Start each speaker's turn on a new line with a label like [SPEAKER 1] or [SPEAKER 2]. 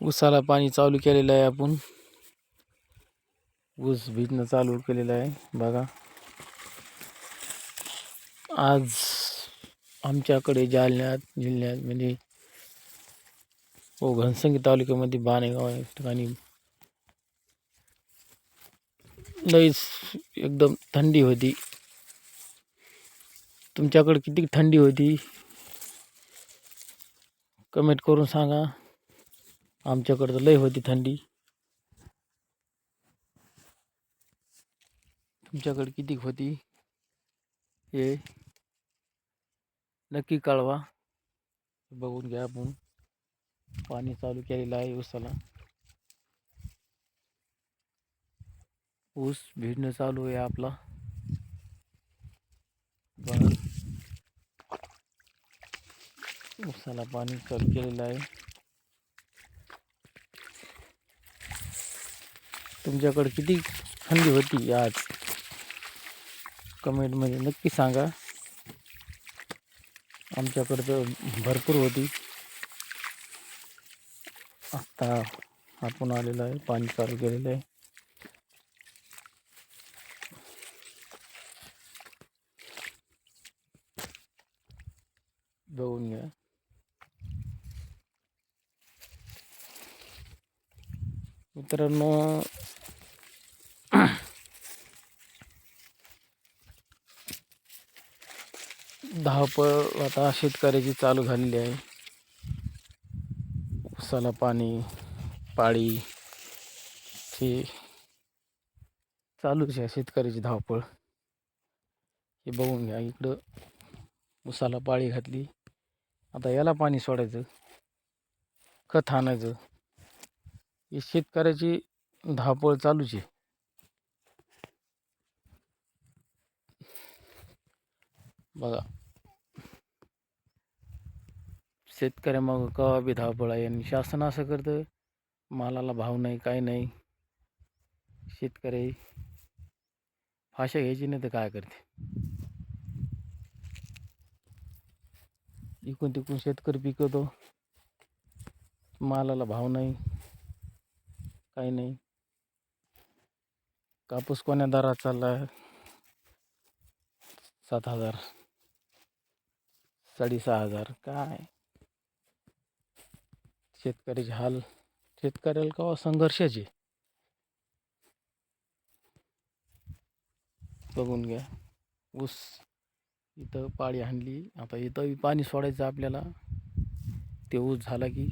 [SPEAKER 1] ऊसाला पाणी चालू केलेलं आहे आपण. ऊस भिजणं चालू केलेलं आहे, बघा. आज आमच्याकडे जालन्यात, जिल्ह्यात म्हणजे हो घनसंगी तालुक्यामध्ये बाणेगाव या ठिकाणी लईच एकदम थंडी होती. तुमच्याकडे किती थंडी होती? कमेंट करून सांगा. आमच्याकडं तर होती थंडी. तुमच्याकडे किती होती? हे नक्की कळवा. बघून घ्या आपण. पाणी चालू केलेलं आहे ऊसाला. ऊस भिडणं चालू आहे आपला. बघा. ऊसाला पाणी चालू केलेलं आहे. तुमच्याकडे किती थंडी होती आज? कमेंटमध्ये नक्की सांगा. आमच्याकडे तर भरपूर होती. आत्ता आपण आलेलं चालू केलेलं आहे. बघून घ्या मित्रांनो धावपळ आता शेतकऱ्याची चालू झालेली आहे. उसाला पाणी पाळी हे चालूच आहे शेतकऱ्याची धावपळ. हे बघून घ्या इकडं उसाला पाळी घातली. आता याला पाणी सोडायचं खत आणायचं. ही शेतकऱ्याची धावपळ चालूच आहे. बघा. शेतकऱ्या मग कवा बी धावपळ आहे आणि शासन असं करतं मालाला भाव नाही काय नाही. शेतकरी फाशा घ्यायची नाही तर काय करते? इकून तिकून शेतकरी पिकवतो. मालाला भाव नाही. काही नाही. कापूस कोण्या दरात चालला आहे सात हजार. साडेसहा हजार. काय? शेतकऱ्याचे हाल शेतकऱ्याला का संघर्षाचे? बघून घ्या. ऊस इथं पाळी आणली आता इथं बी पाणी सोडायचं आपल्याला. ते ऊस झाला की